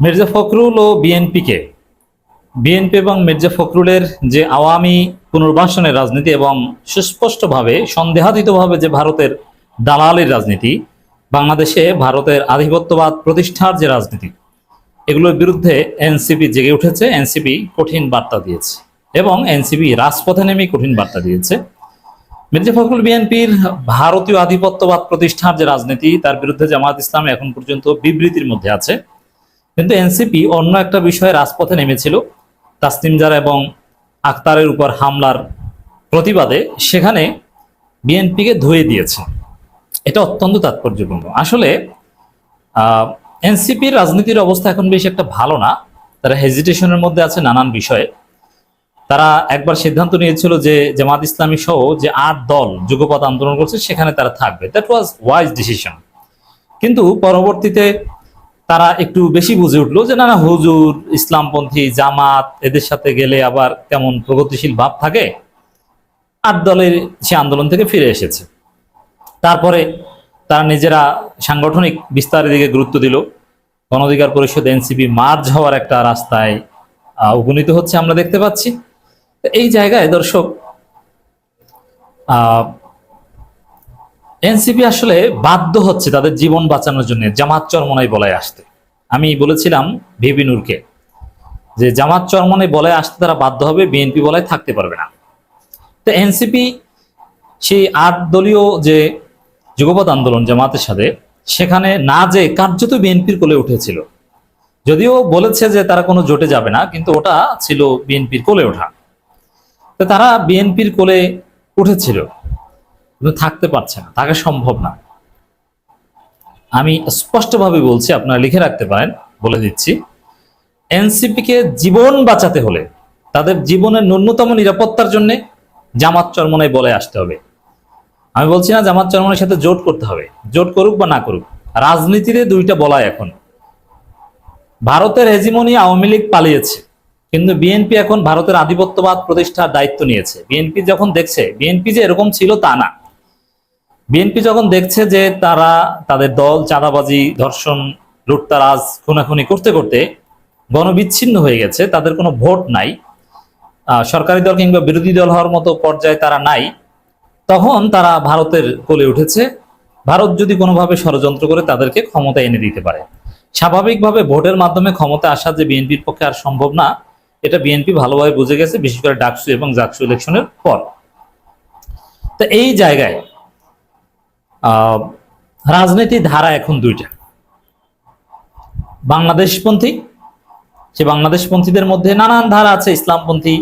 মির্জা ফখরুল ও বিএনপিকে। বিএনপি এবং মির্জা ফখরুলের যে আওয়ামী পুনর্বাসনের রাজনীতি এবং সুস্পষ্টভাবে, সন্দেহাতীতভাবে যে ভারতের দালালির রাজনীতি, বাংলাদেশে ভারতের আধিপত্যবাদ প্রতিষ্ঠার যে রাজনীতি, এগুলোর বিরুদ্ধে এনসিপি জেগে উঠেছে, এনসিপি কঠিন বার্তা দিয়েছে এবং এনসিপি রাজপথে নেমে কঠিন বার্তা দিয়েছে। মির্জা ফখরুল বিএনপির ভারতীয় আধিপত্যবাদ প্রতিষ্ঠার যে রাজনীতি, তার বিরুদ্ধে জামাত ইসলাম এখন পর্যন্ত বিবৃতির মধ্যে আছে। কিন্তু এনসিপি অন্য একটা বিষয়ে রাজপথে নেমেছিল। তাসনিম জারা এবং আক্তারের উপর হামলার প্রতিবাদে সেখানে বিএনপিকে ধুয়ে দিয়েছে। এটা অত্যন্ত তাৎপর্যপূর্ণ। আসলে এনসিপির রাজনীতির অবস্থা এখন বেশি একটা ভালো না। তারা হেজিটেশনের মধ্যে আছে নানান বিষয়ে। তারা একবার সিদ্ধান্ত নিয়েছিল যে জামাত ইসলামী সহ যে আট দল যুগপথ আন্দোলন করছে, সেখানে তারা থাকবে। দ্যাট ওয়াজ ওয়াইজ ডিসিশন কিন্তু পরবর্তীতে তারা একটু বেশি বুঝে উঠল যে, না না, হুজুর, ইসলামপন্থী, জামাত, এদের সাথে গেলে আবার কেমন প্রগতিশীল ভাব থাকে। আট দলের সে আন্দোলন থেকে ফিরে এসেছে। তারপরে তারা নিজেরা সাংগঠনিক বিস্তারের দিকে গুরুত্ব দিল। গণঅধিকার পরিষদ, এনসিপি মার্জ হওয়ার একটা রাস্তায় উপনীত হচ্ছে আমরা দেখতে পাচ্ছি। এই জায়গায় দর্শক এনসিপি আসলে বাধ্য হচ্ছে তাদের জীবন বাঁচানোর জন্য জামাত চরমনাই বলায় আসতে। আমি বলেছিলাম ভিবি নূরকে যে জামাত চরমনাই বলায় আসতে তারা বাধ্য হবে, বিএনপি বলায় থাকতে পারবে না। তো এনসিপি সেই আট দলীয় যে যুগপৎ আন্দোলন জামাতের সাথে, সেখানে না যে কার্যত বিএনপির কোলে উঠেছিল। যদিও বলেছে যে তারা কোনো জোটে যাবে না, কিন্তু ওটা ছিল বিএনপির কোলে ওঠা। তো তারা বিএনপির কোলে উঠেছিল। কিন্তু থাকতে পারছে না, থাকা সম্ভব না। আমি স্পষ্টভাবে বলছি, আপনারা লিখে রাখতে পারেন, বলে দিচ্ছি। এনসিপিকে জীবন বাঁচাতে হলে তাদের জীবনের ন্যূনতম নিরাপত্তার জন্য জামাত চরমনায় বলে আসতে হবে। আমি বলছি না জামাত চরমনের সাথে জোট করতে হবে, জোট করুক বা না করুক, রাজনীতিতে দুইটা বলায় এখন। ভারতের হেজিমনি আওয়ামী লীগ পালিয়েছে, কিন্তু বিএনপি এখন ভারতের আধিপত্যবাদ প্রতিষ্ঠার দায়িত্ব নিয়েছে। বিএনপি যখন দেখছে, বিএনপি যে এরকম ছিল তা না। বিএনপি যখন দেখছে যে তারা তাদের দল, চাঁদাবাজি, ধর্ষণ লুটতারাজ খুনাখুনি করতে করতে গণবিচ্ছিন্ন হয়ে গেছে, তাদের কোনো ভোট নাই। সরকারি দল কিংবা বিরোধী দল হওয়ার মতো পর্যায়ে তারা নাই। তখন তারা ভারতের কোলে উঠেছে। ভারত যদি কোনোভাবে ষড়যন্ত্র করে তাদেরকে ক্ষমতা এনে দিতে পারে। স্বাভাবিকভাবে ভোটের মাধ্যমে ক্ষমতা আসা যে বিএনপির পক্ষে আর সম্ভব না, এটা বিএনপি ভালোভাবে বুঝে গেছে, বিশেষ করে ডাকসু এবং জাকসু ইলেকশনের পর। তো এই জায়গায় রাজনীতি ধারা এখন দুইটা। বাংলাদেশপন্থী সে বাংলাদেশপন্থীদের মধ্যে নানান ধারা আছে, ইসলামপন্থী,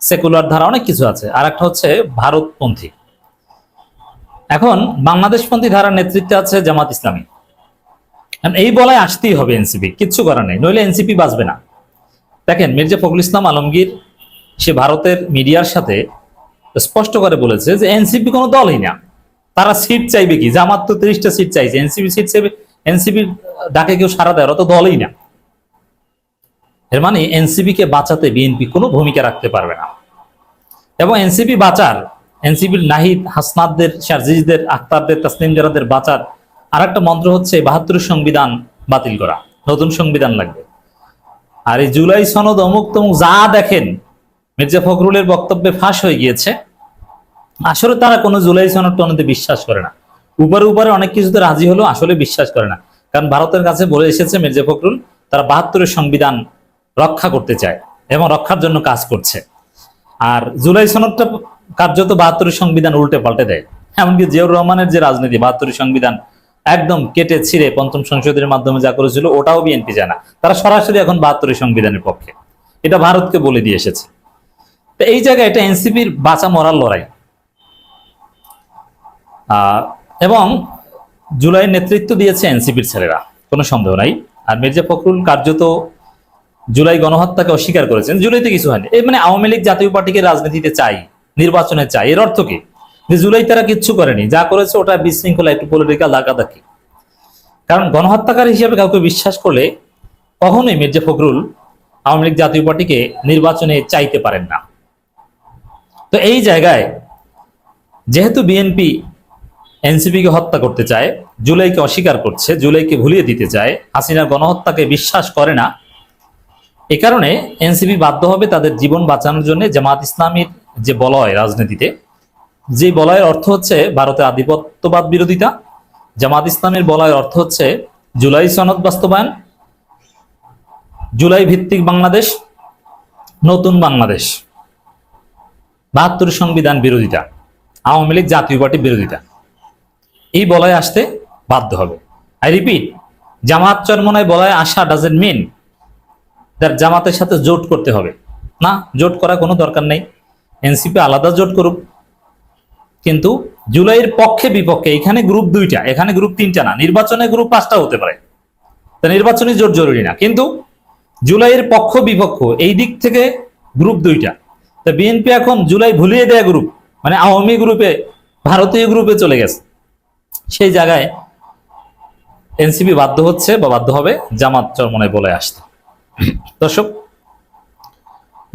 সেকুলার ধারা, অনেক কিছু আছে। আর একটা হচ্ছে ভারতপন্থী। এখন বাংলাদেশপন্থী ধারার নেতৃত্বে আছে জামাত ইসলামী। এই বলায় আসতেই হবে এনসিপি, কিচ্ছু করার নেই, নইলে এনসিপি বাঁচবে না। দেখেন, মির্জা ফখরুল ইসলাম আলমগীর, সে ভারতের মিডিয়ার সাথে স্পষ্ট করে বলেছে যে এনসিপি কোনো দলই না। তারা সিট চাইবে কি? জামাত তো তিরিশটা সিট চাইছে। এনসিপি সিট চাইবে এনসিপির ডাকে কেউ সারা দেয়, ওরা তো দলই না। এর মানে এনসিপি কে বাঁচাতে বিএনপি কোনো ভূমিকা রাখতে পারবে না। এবং এনসিপি বাঁচার এনসিপির নাহিদ হাসনাদদের শারজিজদের আক্তারদের তাসলিম জারাদের বাঁচার আর একটা মন্ত্র হচ্ছে বাহাত্তর সংবিধান বাতিল করা। নতুন সংবিধান লাগবে। আর এই জুলাই সনদ অমুক তমুক যা দেখেন, মির্জা ফখরুলের বক্তব্যে ফাঁস হয়ে গিয়েছে। আসলে তারা কোনো জুলাই সনদ টনদে বিশ্বাস করে না। উপরে উপরে অনেক কিছুতে রাজি হলো আসলে বিশ্বাস করে না। কারণ ভারতের কাছে বলে এসেছে মির্জা ফখরুল, তারা বাহাত্তরের সংবিধান রক্ষা করতে চায় এবং রক্ষার জন্য কাজ করছে। আর জুলাই সনদটা কার্যত বাহাত্তরের সংবিধান উল্টে পাল্টে দেয়। এমনকি জিয়াউর রহমানের যে রাজনীতি বাহাত্তরের সংবিধান একদম কেটে ছিঁড়ে পঞ্চম সংসদের মাধ্যমে যা করেছিল, ওটাও বিএনপি জানা তারা সরাসরি এখন বাহাত্তরের সংবিধানের পক্ষে। এটা ভারতকে বলে দিয়ে এসেছে। তো এই জায়গায় এটা এনসিপির বাঁচা মরার লড়াই। এবং জুলাই নেতৃত্ব দিয়েছে এনসিপির ছেলেরা, কোনো সন্দেহ নাই। আর মির্জা ফখরুল কার্যত জুলাই গণহত্যাকে অস্বীকার করেছেন। জুলাইতে কিছু হয়নি। এই মানে আওয়ামী লীগ জাতীয় পার্টিকে রাজনীতিতে চাই, নির্বাচনে চাই, এর অর্থ কি? যে জুলাই তারা কিচ্ছু করেনি। যা করেছে ওটা বিশৃঙ্খলা, একটু পলিটিক্যাল দাকাদাকি কারণ গণহত্যাকারী হিসেবে কাউকে বিশ্বাস করলে কখনোই মির্জা ফখরুল আওয়ামী লীগ জাতীয় পার্টিকে নির্বাচনে চাইতে পারেন না। তো এই জায়গায় যেহেতু বিএনপি এনসিপিকে হত্যা করতে চায়, জুলাইকে অস্বীকার করছে, জুলাইকে ভুলিয়ে দিতে চায়, হাসিনার গণহত্যাকে বিশ্বাস করে না। এ কারণে এনসিপি বাধ্য হবে তাদের জীবন বাঁচানোর জন্য জামাত ইসলামীর যে বলয় রাজনীতিতে। যে বলয়ের অর্থ হচ্ছে ভারতের আধিপত্যবাদ বিরোধিতা, জামাত ইসলামের বলয়ের অর্থ হচ্ছে জুলাই সনদ বাস্তবায়ন, জুলাই ভিত্তিক বাংলাদেশ, নতুন বাংলাদেশ। বাহাত্তর সংবিধান বিরোধিতা, আওয়ামী লীগ জাতীয় পার্টি বিরোধিতা। এই বলয়ে আসতে বাধ্য হবে। আই রিপিট জামাত চরমনায় বলয়ে আসা ডাজেন্ট মিন তার জামাতের সাথে জোট করতে হবে। না, জোট করা কোনো দরকার নেই। এনসিপি আলাদা জোট করুক। কিন্তু জুলাইয়ের পক্ষে বিপক্ষে এখানে গ্রুপ দুইটা, এখানে গ্রুপ তিনটা না, নির্বাচনে গ্রুপ পাঁচটা হতে পারে। তা নির্বাচনী জোট জরুরি না। কিন্তু জুলাইয়ের পক্ষ বিপক্ষ এই দিক থেকে গ্রুপ দুইটা। তা বিএনপি এখন জুলাই ভুলিয়ে দেয়া গ্রুপ মানে আওয়ামী গ্রুপে ভারতীয় গ্রুপে চলে গেছে। সেই জায়গায় এনসিপি বাধ্য হচ্ছে বা বাধ্য হবে জামাত চরমনে বলে আসতে। দর্শক,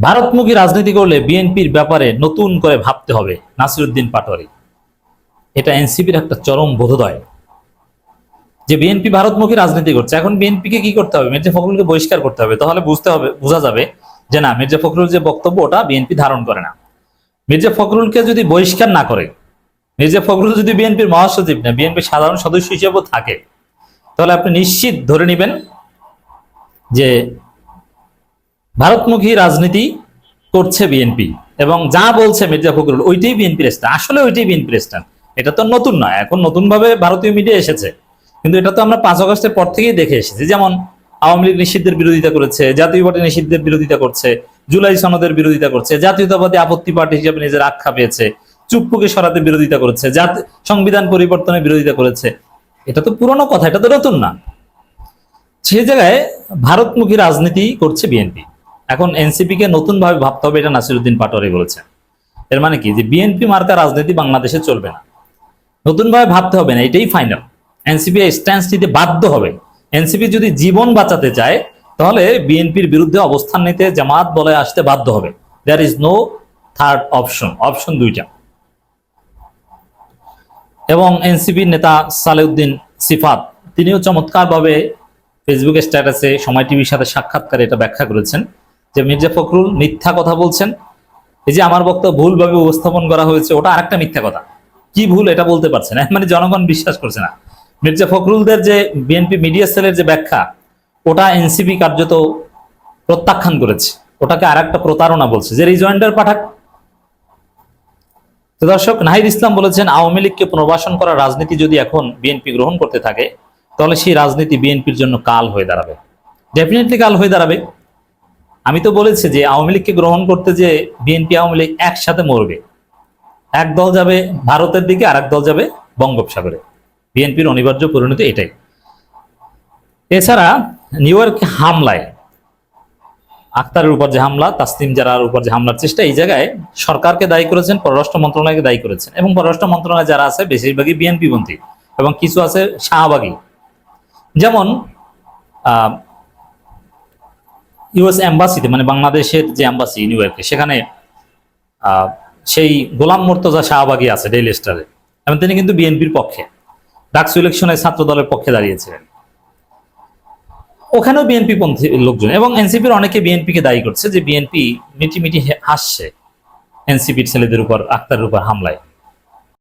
ভারতমুখী রাজনীতি করলে বিএনপির ব্যাপারে নতুন করে ভাবতে হবে নাসিরুদ্দিন পাটোয়ারি। এটা এনসিপির একটা চরম বোধোদয়। যে বিএনপি ভারতমুখী রাজনীতি করছে, এখন বিএনপিকে কি করতে হবে? মির্জা ফখরুলকে বহিষ্কার করতে হবে। তাহলে বুঝতে হবে, বোঝা যাবে যে না, মির্জা ফখরুল যে বক্তব্য ওটা বিএনপি ধারণ করে না। মির্জা ফখরুলকে যদি বহিষ্কার না করে মির্জা ফখরুল যদি বিএনপির মহাসচিব না বিএনপির সাধারণ সদস্য হিসেবেও থাকে, তাহলে আপনি নিশ্চিত ধরে নেবেন যে ভারতমুখী রাজনীতি করছে বিএনপি এবং যা বলছে মির্জা ফখরুল, ওইটাই বিএনপির স্ট্যান্ড আসলে ওইটাই বিএনপির স্ট্যান্ড এটা তো নতুন নয়, এখন নতুন ভাবে ভারতীয় মিডিয়া এসেছে। কিন্তু এটা তো আমরা পাঁচ আগস্টের পর থেকেই দেখে এসেছি। যেমন আওয়ামী লীগ নিষিদ্ধের বিরোধিতা করেছে, জাতীয় পার্টি নিষিদ্ধের বিরোধিতা করছে, জুলাই সনদের বিরোধিতা করছে, জাতীয়তাবাদী আপত্তি পার্টি হিসেবে নিজের আখ্যা পেয়েছে। চুপ্পুকে সরাতে বিরোধিতা করেছে, জাতি, সংবিধান পরিবর্তনের বিরোধিতা করেছে। এটা তো পুরনো কথা, এটা তো নতুন না। সে জায়গায় ভারতমুখী রাজনীতি করছে বিএনপি। এখন এনসিপি কে নতুন ভাবে ভাবতে হবে, এটা নাসিরুদ্দিন পাটোয়ারি বলেছেন। এর মানে কি? যে বিএনপি মার্কা রাজনীতি বাংলাদেশে চলবে না। নতুন ভাবে ভাবতে হবে না, এটাই ফাইনাল এনসিপি স্ট্যান্স নিতে বাধ্য হবে। এনসিপি যদি জীবন বাঁচাতে চায়, তাহলে বিএনপির বিরুদ্ধে অবস্থান নিতে জামাত বলে আসতে বাধ্য হবে। There is no third option option দুইটা। এবং এনসিপির নেতা সালেউদ্দিন সিফাত, তিনিও চমৎকারভাবে ফেসবুকে স্ট্যাটাসে সময় টিভির সাথে সাক্ষাৎকারে এটা ব্যাখ্যা করেছেন যে মির্জা ফখরুল মিথ্যা কথা বলছেন। এই যে আমার বক্তব্য ভুলভাবে উপস্থাপন করা হয়েছে, ওটা আরেকটা মিথ্যা কথা। কি ভুল এটা বলতে পারছে না? মানে জনগণ বিশ্বাস করছে না। মির্জা ফখরুলদের যে বিএনপি মিডিয়া সেলের যে ব্যাখ্যা, ওটা এনসিপি কার্যত প্রত্যাখ্যান করেছে। ওটাকে আরেকটা প্রতারণা বলছে। যে রিজয়েন্ডার পাঠাক দর্শক, নাহিদ ইসলাম বলেছেন, আওয়ামী লীগকে পুনর্বাসন করার রাজনীতি যদি এখন বিএনপি গ্রহণ করতে থাকে, তাহলে সেই রাজনীতি বিএনপির জন্য কাল হয়ে দাঁড়াবে। ডেফিনেটলি কাল হয়ে দাঁড়াবে। আমি তো বলেছি যে, আওয়ামী লীগকে গ্রহণ করতে যে বিএনপি, আওয়ামী লীগ একসাথে মরবে, এক দল যাবে ভারতের দিকে আর এক দল যাবে বঙ্গোপসাগরে। বিএনপির অনিবার্য পরিণতি এটাই। এছাড়া নিউ ইয়র্কে হামলায় আক্তারের উপর যে হামলা, তাসলিম জারার উপর যে হামলার চেষ্টা, এই জায়গায় সরকারকে দায়ী করেছেন, পররাষ্ট্র মন্ত্রণালয়কে দায়ী করেছেন। এবং পররাষ্ট্র মন্ত্রণালয় যারা আছে, বেশিরভাগই বিএনপি পন্থী এবং কিছু আছে শাহবাগী। যেমন ইউএস অ্যাম্বাসিতে মানে বাংলাদেশের যে অ্যাম্বাসি নিউ ইয়র্কে সেখানে সেই গোলাম মোর্তজা শাহবাগী আছে, ডেইলি স্টারে। এবং তিনি কিন্তু বিএনপির পক্ষে। ডাকসু ইলেকশনে ছাত্র দলের পক্ষে দাঁড়িয়েছিলেন। ওখানেও বিএনপি পন্থী লোকজন এবং এনসিপির অনেকে বিএনপিকে দায়ী করছে যে বিএনপি মিটি মিটি হাসছে এনসিপির ছেলেদের উপর, আক্তারের উপর হামলায়।